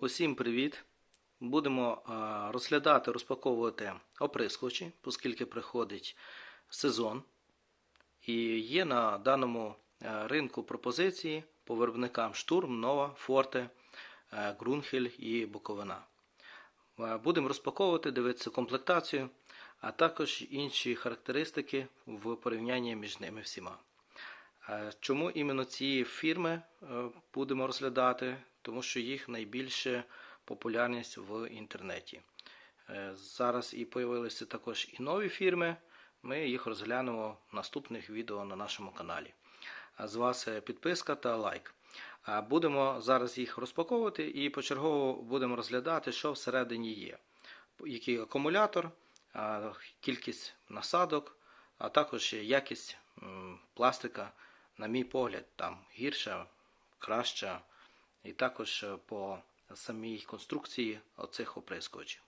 Усім привіт! Будемо розглядати, розпаковувати оприскувачі, оскільки приходить сезон. І є на даному е, ринку пропозиції по виробникам Штурм, Нова, Форте, е, Ґрунхель і Буковина. Е, Будемо розпаковувати, дивитися комплектацію, а також інші характеристики в порівнянні між ними всіма. Чому іменно ці фірми будемо розглядати? Тому що їх найбільша популярність в інтернеті. Е, Зараз і появилися також і нові фірми. Ми їх розглянемо в наступних відео на нашому каналі. А З вас е, підписка та лайк. Будемо зараз їх розпаковувати і почергово будемо розглядати, що всередині є. Який акумулятор, кількість насадок, а також якість пластика, на мій погляд, там гірша, краща, і також е, по самій конструкції оцих оприскувачів.